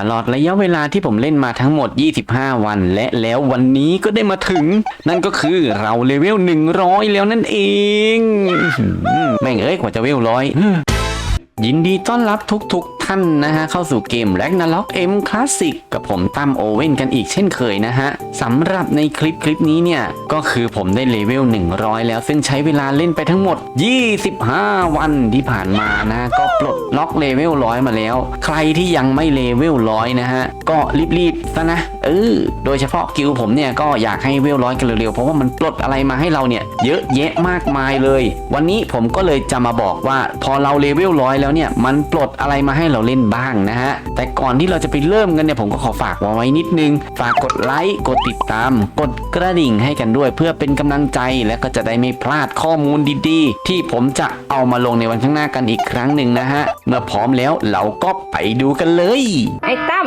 ตลอดระยะเวลาที่ผมเล่นมาทั้งหมด 25 วัน และแล้ววันนี้ก็ได้มาถึง นั่นก็คือเราเลเวล 100 แล้วนั่นเองแม่งเอ้ยกว่าจะเวลร้อยยินดีต้อนรับทุกๆ ท่านนะฮะเข้าสู่เกม Ragnarok M Classic กับผมตั้มโอเว่นกันอีกเช่นเคยนะฮะสำหรับในคลิปคลิปนี้เนี่ย ก็คือผมได้เลเวล 100 แล้วซึ่งใช้เวลาเล่นไปทั้งหมด 25 วันที่ผ่านมานะ ก็ปลดล็อกเลเวลร้อยมาแล้ว ใครที่ยังไม่เลเวลร้อยนะฮะ ก็รีบๆซะนะเออโดยเฉพาะกิลผมเนี่ยก็อยากให้เวลร้อยกันเร็วๆ เพราะว่ามันปลดอะไรมาให้เราเนี่ย เยอะแยะมากมายเลย วันนี้ผมก็เลยจะมาบอกว่าพอเราเลเวลร้อยแล้วเนี่ยมันปลดอะไรมาให้เราเล่นบ้างนะฮะ แต่ก่อนที่เราจะไปเริ่มกันเนี่ยผมก็ขอฝากไว้นิดนึง ฝากกดไลค์ กดติดตาม กดกระดิ่งให้กันด้วย เพื่อเป็นกำลังใจและก็จะได้ไม่พลาดข้อมูลดีๆ ที่ผมจะเอามาลงในวันข้างหน้ากันอีกครั้งหนึ่งนะฮะ เมื่อพร้อมแล้วเราก็ไปดูกันเลย ไอ้ตั้ม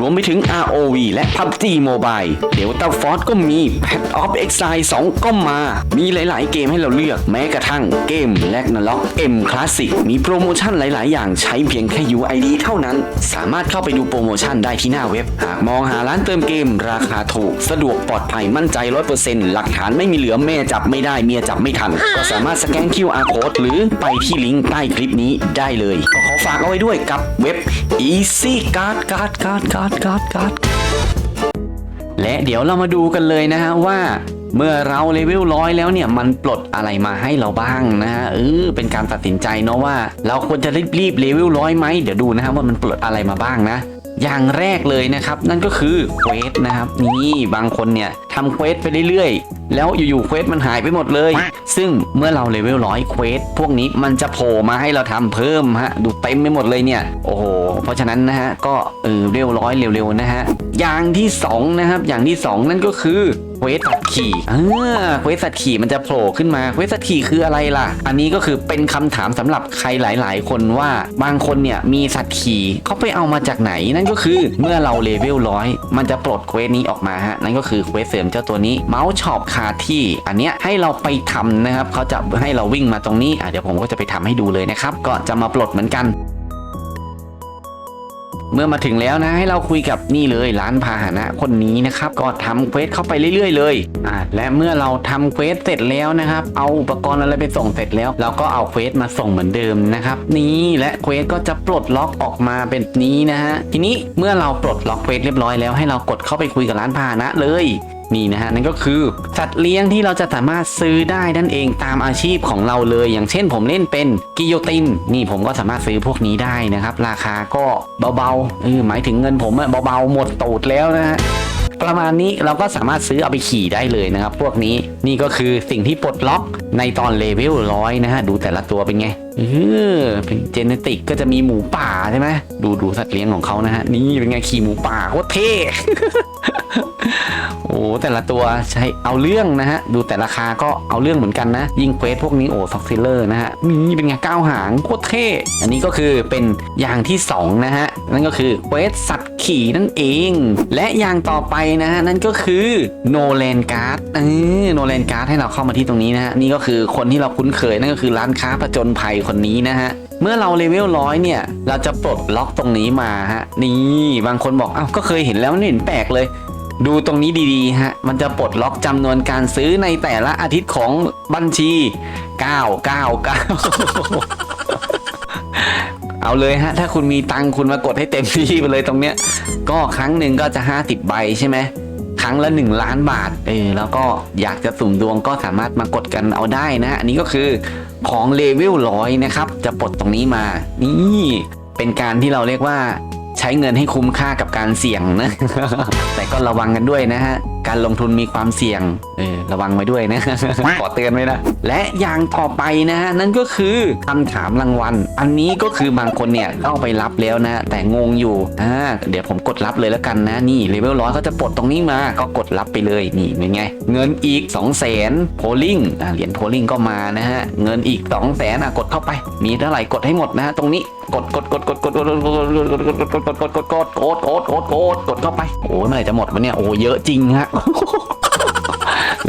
รวมไปถึง ROV และ PUBG Mobile Delta Force ก็มี Path of Exile 2 ก็มา มีหลาย ๆ เกมให้เราเลือก แม้กระทั่งเกม Ragnarok M Classic มีโปรโมชั่นหลาย ๆ อย่างใช้เพียงแค่ UID เท่านั้น สามารถเข้าไปดูโปรโมชั่นได้ที่หน้าเว็บ หากมองหาร้านเติมเกม ราคาถูก สะดวกปลอดภัยมั่นใจ 100%หลักฐานไม่มีเหลือแม่จับไม่ได้เมียจับไม่ทัน ก็สามารถสแกน QR code หรือไปที่ลิงก์ใต้คลิปนี้ได้เลยก็ขอฝากเอาไว้ด้วยกับเว็บ Easy Card Card Card Card Card Card และเดี๋ยวเรามาดูกันเลยนะฮะว่าเมื่อเราเลเวลร้อยแล้วเนี่ยมันปลดอะไรมาให้เราบ้างนะฮะเออเป็นการตัดสินใจเนาะว่า เราควรจะรีบๆเลเวลร้อยไหมเดี๋ยวดูนะฮะว่ามันปลดอะไรมาบ้างนะ อย่างแรกเลยนะครับ นั่นก็คือเควสนะครับนี่บางคนเนี่ย ทำเควสไปเรื่อยๆ แล้วอยู่ๆเควสมันหายไปหมดเลย ซึ่งเมื่อเราเลเวลร้อยเควสพวกนี้มันจะโผล่มาให้เราทำเพิ่มฮะดูเต็มไปหมดเลยเนี่ยโอ้โหเพราะฉะนั้นนะฮะก็เออเร็วร้อยเร็วๆนะฮะอย่างที่สองนะครับอย่างที่สองนั่นก็คือเควสสัตว์ขี่เอ่าเควสสัตว์ขี่มันจะโผล่ขึ้นมาเควสสัตว์ขี่คืออะไรล่ะ อันนี้ก็คือเป็นคำถามสำหรับใครหลาย ๆ คนว่าบางคนเนี่ยมีสัตว์ขี่เขาไปเอามาจากไหนนั่นก็คือเมื่อเราเลเวลร้อยมันจะปลดเควสนี้ออกมาฮะนั่นก็คือเควสเสริมเจ้าตัวนี้เมาส์ช็อปคาที่ อันเนี้ยให้เราไปทำนะครับเขาจะให้เราวิ่งมาตรงนี้อะเดี๋ยวผมก็จะไปทำให้ดูเลยนะครับ ก็จะมาปลดเหมือนกันเมื่อมาถึงแล้วนะให้เราคุยกับนี่เลยร้านพาหนะคนนี้นะครับก็ทำเควสเข้าไปเรื่อย ๆ เลยอ่าและเมื่อเราทำเควสเสร็จแล้วนะครับ เอาอุปกรณ์อะไรไปส่งเสร็จแล้วเราก็เอาเควสมาส่งเหมือนเดิมนะครับ นี่และเควสก็จะปลดล็อกออกมาเป็นนี้นะฮะทีนี้เมื่อเราปลดล็อกเควสเรียบร้อยแล้วให้เรากดเข้าไปคุยกับร้านพาหนะเลย นี่นะฮะนั่นก็คือสัตว์เลี้ยงที่เราจะสามารถซื้อได้นั่นเองตามอาชีพของเราเลย อย่างเช่นผมเล่นเป็นกิโยติน นี่ผมก็สามารถซื้อพวกนี้ได้นะครับ ราคาก็เบาๆเออหมายถึงเงินผมอะเบาๆหมดตูดแล้วนะฮะประมาณนี้เราก็สามารถซื้อเอาไปขี่ได้เลยนะครับ พวกนี้นี่ก็คือสิ่งที่ปลดล็อกในตอนเลเวลร้อยนะฮะ ดูแต่ละตัวเป็นไงเออเป็นเจเนติกก็จะมีหมูป่าใช่ไหมดูดูสัตว์เลี้ยงของเขานะฮะ นี่เป็นไงขี่หมูป่าโคตรเท่ อ้แต่ละตัวใช้เอาเรื่องนะฮะ ดูแต่ราคาก็เอาเรื่องเหมือนกันนะ ยิงเควสพวกนี้โอ้ฟ็อกซิลเลอร์นะฮะนี่เป็นไงก้าวหางโคตรเท่ อันนี้ก็คือเป็นอย่างที่ 2 นะฮะ นั่นก็คือเควสสัตว์ขี่นั่นเอง และอย่างต่อไปนะฮะ นั่นก็คือโนแลนการ์ดเออโนแลนการ์ดให้เราเข้ามาที่ตรงนี้นะฮะ นี่ก็คือคนที่เราคุ้นเคยนั่นก็คือร้านค้าผจญภัยคนนี้นะฮะเมื่อเราเลเวลร้อยเนี่ย เราจะปลดล็อกตรงนี้มาฮะ นี่ บางคนบอกอ้าวก็เคยเห็นแล้วไม่เห็นแปลกเลย ดูตรงนี้ดีๆฮะ มันจะปลดล็อกจำนวนการซื้อในแต่ละอาทิตย์ของบัญชี 999 เอาเลยฮะ ถ้าคุณมีตังคุณมากดให้เต็มที่ไปเลยตรงเนี้ย ก็ครั้งหนึ่งก็จะ 50 ใบใช่ไหมครั้งละ 1 ล้านบาท เออ แล้วก็อยากจะสุ่มดวงก็สามารถมากดกันเอาได้นะ อันนี้ก็คือของเลเวลร้อยนะครับ จะปลดตรงนี้มา นี่ เป็นการที่เราเรียกว่า ใช้เงินให้คุ้มค่ากับการเสี่ยงนะ แต่ก็ระวังกันด้วยนะฮะการลงทุนมีความเสี่ยงเออระวังไว้ด้วยนะ ขอเตือนไว้นะ และอย่างต่อไปนะฮะนั่นก็คือคำถามรางวัล อันนี้ก็คือบางคนเนี่ยเข้าไปรับแล้วนะ แต่งงอยู่อ่าเดี๋ยวผมกดรับเลยแล้วกันนะ นี่เลเวลร้อยเขาจะปลดตรงนี้มา ก็กดรับไปเลยนี่เป็นไง เงินอีก 2 0 0 0 0 0โพลิงอ่าเหรียญโพลิงก็มานะฮะเงินอีก 2 0 0 0 0 0อะกดเข้าไป มีเท่าไหร่กดให้หมดนะฮะตรงนี้กดกดกดกดกดกดกดกดกดกดกดกดกดกดกดกดกดกดกดเข้าไปโอ้ยเมื่อไหร่จะหมดวะเนี่ยโอ้เยอะจริงฮะ啊 哈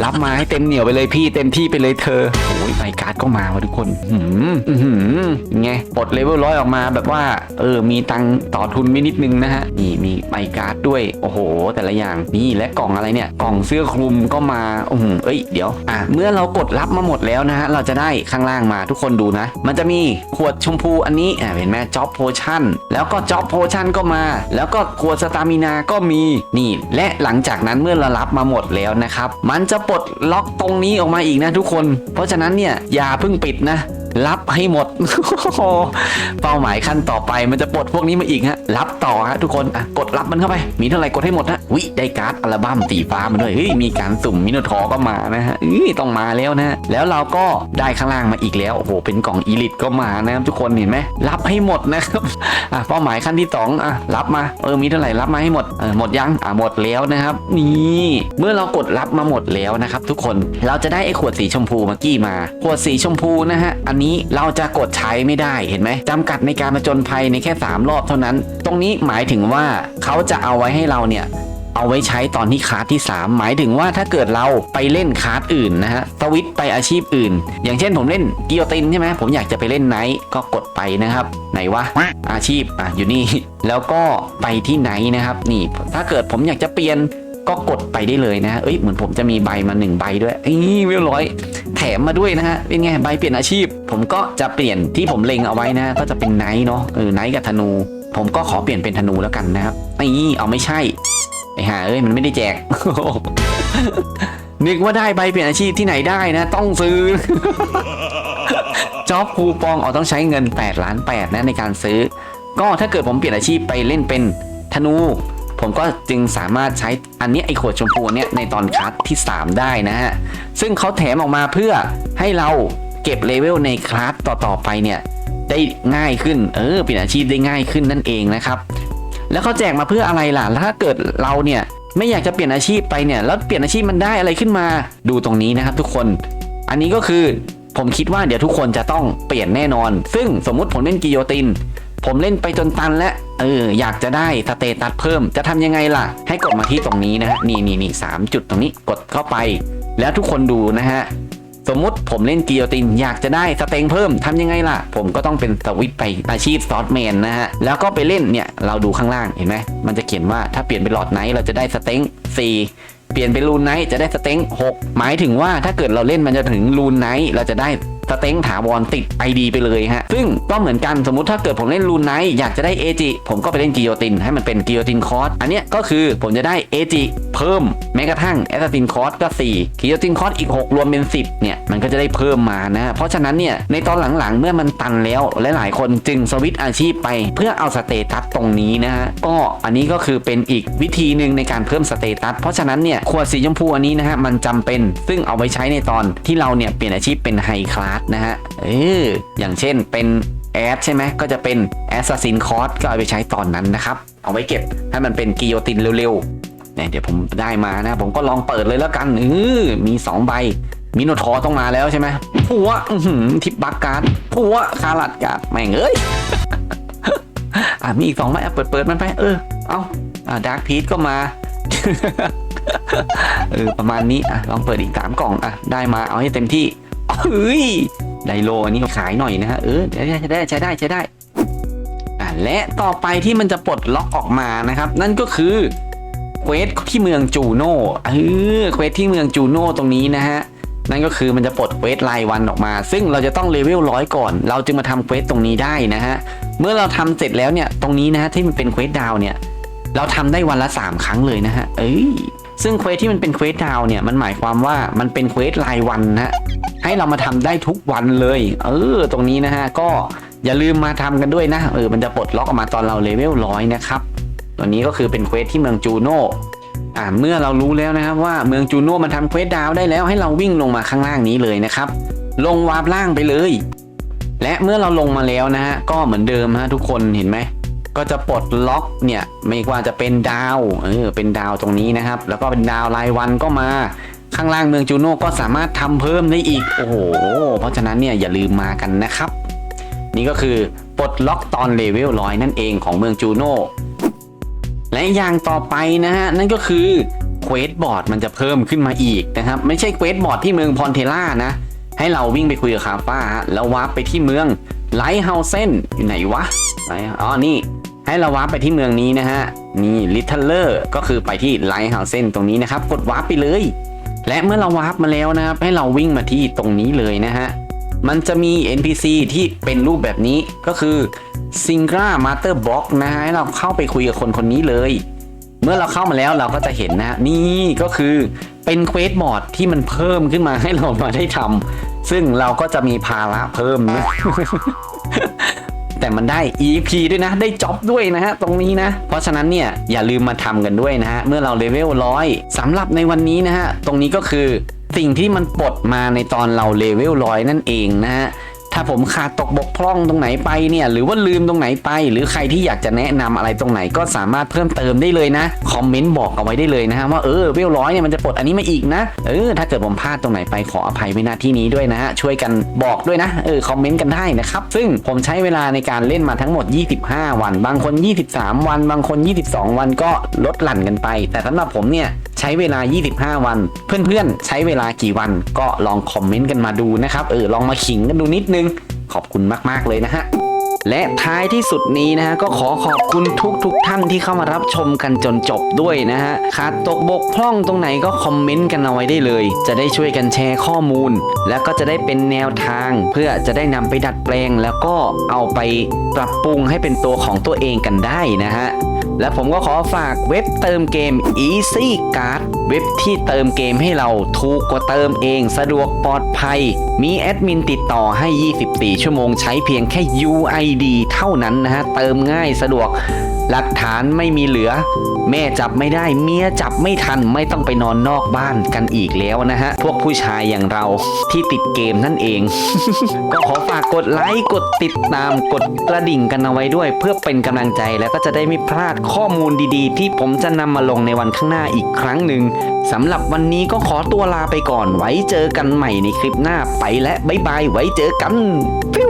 รับมาให้เต็มเหนียวไปเลยพี่เต็มที่ไปเลยเธอโอ้ยใบการ์ดก็มาว่ะทุกคนหืมหือไงปลดเลเวลร้อยออกมาแบบว่า เออ มีตังต่อทุนไม่นิดนึงนะฮะ นี่มีใบการ์ดด้วย โอ้โห แต่ละอย่าง นี่และกล่องอะไรเนี่ย กล่องเสื้อคลุมก็มาอือหือเอ้ย เดี๋ยว อะ เมื่อเรากดรับมาหมดแล้วนะฮะ เราจะได้ข้างล่างมาทุกคนดูนะ มันจะมีขวดชมพูอันนี้ อะ เห็นไหมจ็อบโพชั่น แล้วก็จ็อบโพชั่นก็มา แล้วก็ขวดสตามินาก็มี นี่ และหลังจากนั้นเมื่อเรารับมาหมดแล้วนะครับ มันจะปลดล็อกตรงนี้ออกมาอีกนะทุกคน เพราะฉะนั้นเนี่ยอย่าเพิ่งปิดนะ รับให้หมด เป้าหมายขั้นต่อไปมันจะปลดพวกนี้มาอีกฮะ รับต่อฮะทุกคนอะกดรับมันเข้าไป มีเท่าไหร่กดให้หมดฮะวิได้การ์ดอัลบั้มสีฟ้ามาด้วยเฮ้ยมีการสุ่มมิโนทอก็มานะฮะอุ้ยต้องมาแล้วนะ แล้วเราก็ได้ข้างล่างมาอีกแล้วโอ้โหเป็นกล่องอีลิตก็มานะครับทุกคนเห็นไหมรับให้หมดนะครับอะเป้าหมายขั้นที่สองอะรับมาเออมีเท่าไหร่รับมาให้หมดเออหมดยังอะหมดแล้วนะครับ นี่เมื่อเรากดรับมาหมดแล้วนะครับ ทุกคนเราจะได้ไอ้ขวดสีชมพูเมื่อกี้มา ขวดสีชมพูนะฮะอันนี้เราจะกดใช้ไม่ได้เห็นไหมจำกัดในการมาจนภัยในแค่ 3 รอบเท่านั้น ตรงนี้หมายถึงว่าเขาจะเอาไว้ให้เราเนี่ยเอาไว้ใช้ตอนที่คลาสที่ 3 หมายถึงว่าถ้าเกิดเราไปเล่นคลาสอื่นนะฮะสวิตไปอาชีพอื่น อย่างเช่นผมเล่นกิโยตินใช่ไหมผมอยากจะไปเล่นไนท์ก็กดไปนะครับ ไหนวะอาชีพอะอยู่นี่ แล้วก็ไปที่ไนท์นะครับ นี่ถ้าเกิดผมอยากจะเปลี่ยนก็กดไปได้เลยนะเอ้ยเหมือนผมจะมีใบมาหนึ่งใบด้วยเอ้เรียบร้อย แถมมาด้วยนะฮะเป็นไงใบเปลี่ยนอาชีพ ผมก็จะเปลี่ยนที่ผมเล็งเอาไว้นะก็จะเป็นไนท์เนาะเออไนท์กับธนู ผมก็ขอเปลี่ยนเป็นธนูแล้วกันนะครับนี่เอาไม่ใช่ไอ้ห่าเอ้ยมันไม่ได้แจกนึกว่าได้ใบเปลี่ยนอาชีพที่ไหนได้นะ ต้องซื้อจ็อบคูปองอ๋อต้องใช้เงิน8ล้าน8นะในการซื้อ ก็ถ้าเกิดผมเปลี่ยนอาชีพไปเล่นเป็นธนู ผมก็จึงสามารถใช้อันนี้ไอ้ขวดชมพูเนี่ยในตอนคัสที่ 3 ได้นะฮะ ซึ่งเขาแถมออกมาเพื่อให้เราเก็บเลเวลในคลาสต่อๆไปเนี่ยได้ง่ายขึ้น เออเปลี่ยนอาชีพได้ง่ายขึ้นนั่นเองนะครับ แล้วเขาแจกมาเพื่ออะไรล่ะแล้วถ้าเกิดเราเนี่ยไม่อยากจะเปลี่ยนอาชีพไปเนี่ย แล้วเปลี่ยนอาชีพมันได้อะไรขึ้นมา ดูตรงนี้นะครับทุกคน อันนี้ก็คือผมคิดว่าเดี๋ยวทุกคนจะต้องเปลี่ยนแน่นอน ซึ่งสมมุติผมเล่นกิโยติน ผมเล่นไปจนตันแล้ว เอออยากจะได้สเตตัสเพิ่มจะทำยังไงล่ะ ให้กดมาที่ตรงนี้นะฮะนี่นี่นี่สามจุดตรงนี้กดเข้าไป แล้วทุกคนดูนะฮะสมมุติผมเล่นกิโยตินอยากจะได้สเต็งเพิ่มทำยังไงล่ะ ผมก็ต้องเป็นสวิตไปอาชีพซอสแมนนะฮะ แล้วก็ไปเล่นเนี่ย เราดูข้างล่างเห็นไหมมันจะเขียนว่าถ้าเปลี่ยนเป็นหลอดไนท์เราจะได้สเต็ง4 เปลี่ยนเป็นลูนไนท์จะได้สเต็ง6 หมายถึงว่าถ้าเกิดเราเล่นมันจะถึงลูนไนท์เราจะได้ สเต็งถาวรติด ID ไปเลยฮะ ซึ่งก็เหมือนกันสมมุติถ้าเกิดผมเล่นลูนไนอยากจะได้เอจิผมก็ไปเล่นกิโยตินให้มันเป็นกิโยตินคอร์สอันเนี้ยก็คือผมจะได้เอจิเพิ่มแม้กระทั่งแอสซินคอร์สก็4กิโยตินคอร์สอีก 6 รวมเป็น 10เนี่ยมันก็จะได้เพิ่มมานะเพราะฉะนั้นเนี่ยในตอนหลังๆ เมื่อมันตันแล้วหลายๆคนจึงสวิตอาชีพไป เพื่อเอาสเตตัสตรงนี้นะฮะก็อันนี้ก็คือเป็นอีกวิธีหนึ่งในการเพิ่มสเตตัสเพราะฉะนั้นเนี่ยขวดสีชมพูอันนี้นะฮะมันจำเป็น ซึ่งเอาไว้ใช้ในตอนที่เราเนี่ยเปลี่ยนอาชีพเป็นไฮคลาสนะฮะเอออย่างเช่นเป็นแอดใช่ไหมก็จะเป็นแอสซัสซินคอร์สก็เอาไปใช้ตอนนั้นนะครับ เอาไว้เก็บให้มันเป็นกิโยตินเร็วๆเนี่ยเดี๋ยวผมได้มานะ ผมก็ลองเปิดเลยแล้วกันเออมีสองใบมิโนทอร์ต้องมาแล้วใช่ไหมผัวทิปบักการ์ดผัวคารัดการ์ดแม่งเอ้ยอะมีอีกสองใบอะเปิดเปิดมันไปเออเอาอะดาร์กพีทก็มาเออประมาณนี้อะลองเปิดอีกสามกล่องอะได้มาเอาให้เต็มที่ เฮ้ยไดโลอันนี้ขายหน่อยนะฮะเออใช้ได้ใช้ได้ใช้ได้ได้อะและต่อไปที่มันจะปลดล็อกออกมานะครับ นั่นก็คือเควสที่เมืองจูโน่เออเควสที่เมืองจูโน่ตรงนี้นะฮะนั่นก็คือมันจะปลดเควสรายวันออกมา ซึ่งเราจะต้องเลเวลร้อยก่อน เราจึงมาทำเควสตรงนี้ได้นะฮะเมื่อเราทำเสร็จแล้วเนี่ยตรงนี้นะฮะที่มันเป็นเควสดาวเนี่ยเราทำได้วันละ 3 ครั้งเลยนะฮะเอ้ย ซึ่งเควสที่มันเป็นเควสดาวเนี่ยมันหมายความว่ามันเป็นเควสรายวันนะฮะให้เรามาทำได้ทุกวันเลย เออ ตรงนี้นะฮะ ก็อย่าลืมมาทำกันด้วยนะ เออ มันจะปลดล็อกออกมาตอนเราเลเวลร้อยนะครับ ตัวนี้ก็คือเป็นเควสที่เมืองจูโน่อ่า เมื่อเรารู้แล้วนะครับว่าเมืองจูโน่มันทำเควสดาวได้แล้วให้เราวิ่งลงมาข้างล่างนี้เลยนะครับ ลงวาร์ปล่างไปเลย และเมื่อเราลงมาแล้วนะฮะ ก็เหมือนเดิมฮะทุกคนเห็นไหม ก็จะปลดล็อกเนี่ยไม่ว่าจะเป็นดาวเออเป็นดาวตรงนี้นะครับ แล้วก็เป็นดาวรายวันก็มาข้างล่างเมืองจูโน่ก็สามารถทำเพิ่มได้อีกโอ้โหเพราะฉะนั้นเนี่ยอย่าลืมมากันนะครับ นี่ก็คือปลดล็อกตอนเลเวลร้อยนั่นเองของเมืองจูโน่และอย่างต่อไปนะฮะนั่นก็คือเควสบอร์ดมันจะเพิ่มขึ้นมาอีกนะครับ ไม่ใช่เควสบอร์ดที่เมืองพอนเทล่านะให้เราวิ่งไปคุยกับคาป้าแล้ววาร์ปไปที่เมืองไลท์เฮาเซนอยู่ไหนวะไลท์อ๋อนี่ ให้เราวาร์ปไปที่เมืองนี้นะฮะ นี่ลิทเทเลอร์ก็คือไปที่ไลท์เฮาเซนตรงนี้นะครับ กดวาร์ปไปเลย และเมื่อเราวาร์ปมาแล้วนะครับ ให้เราวิ่งมาที่ตรงนี้เลยนะฮะ มันจะมี NPC ที่เป็นรูปแบบนี้ก็คือ s i n g r a Master Box นะฮะให้เราเข้าไปคุยกับคนคนนี้เลย เมื่อเราเข้ามาแล้วเราก็จะเห็นนะนี่ก็คือเป็นเควสบอร์ดที่มันเพิ่มขึ้นมาให้เรามาได้ทำซึ่งเราก็จะมีภาระเพิ่มนะ แต่มันได้ EP ด้วยนะ ได้จ็อบด้วยนะฮะตรงนี้นะ เพราะฉะนั้นเนี่ยอย่าลืมมาทำกันด้วยนะฮะเมื่อเราเลเวลร้อยสำหรับในวันนี้นะฮะตรงนี้ก็คือสิ่งที่มันปลดมาในตอนเราเลเวลร้อยนั่นเองนะฮะาผมขาดตกบกพร่องตรงไหนไปเนี่ยหรือว่าลืมตรงไหนไป หรือใครที่อยากจะแนะนำอะไรตรงไหนก็สามารถเพิ่มเติมได้เลยนะคอมเมนต์บอกเอาไว้ได้เลยนะฮะว่าเออเวลร้อยเนี่ยมันจะปลดอันนี้มาอีกนะเออถ้าเกิดผมพลาดตรงไหนไปขออภัยไว้ณที่นี้ด้วยนะฮะช่วยกันบอกด้วยนะเออคอมเมนต์กันได้นะครับซึ่งผมใช้เวลาในการเล่นมาทั้งหมด 25 วัน บางคน 23 วัน บางคน 22 วันก็ลดหลั่นกันไป แต่สำหรับผมเนี่ย ใช้เวลา 25 วัน เพื่อนๆ ใช้เวลากี่วัน ก็ลองคอมเมนต์กันมาดูนะครับ เออ ลองมาขิงกันดูนิดนึง ขอบคุณมากๆเลยนะฮะและท้ายที่สุดนี้นะฮะก็ขอขอบคุณทุกทุกๆท่านที่เข้ามารับชมกันจนจบด้วยนะฮะขาดตกบกพร่องตรงไหนก็คอมเมนต์กันเอาไว้ได้เลย จะได้ช่วยกันแชร์ข้อมูล แล้วก็จะได้เป็นแนวทาง เพื่อจะได้นำไปดัดแปลง แล้วก็เอาไปปรับปรุงให้เป็นตัวของตัวเองกันได้นะฮะ และผมก็ขอฝากเว็บเติมเกม Easy Card เว็บที่เติมเกมให้เราถูกกว่าเติมเอง สะดวกปลอดภัย มีแอดมินติดต่อให้ 24 ชั่วโมงใช้เพียงแค่ UID เท่านั้นนะฮะ เติมง่ายสะดวก หลักฐานไม่มีเหลือ แม่จับไม่ได้เมียจับไม่ทันไม่ต้องไปนอนนอกบ้านกันอีกแล้วนะฮะ พวกผู้ชายอย่างเราที่ติดเกมนั่นเอง ก็ขอฝากกดไลค์กดติดตามกดกระดิ่งกันเอาไว้ด้วย เพื่อเป็นกำลังใจแล้วก็จะได้ไม่พลาดข้อมูลดีๆ ที่ผมจะนำมาลงในวันข้างหน้าอีกครั้งหนึ่งสำหรับวันนี้ก็ขอตัวลาไปก่อนไว้เจอกันใหม่ในคลิปหน้าไปและบ๊ายบายไว้เจอกันฟิว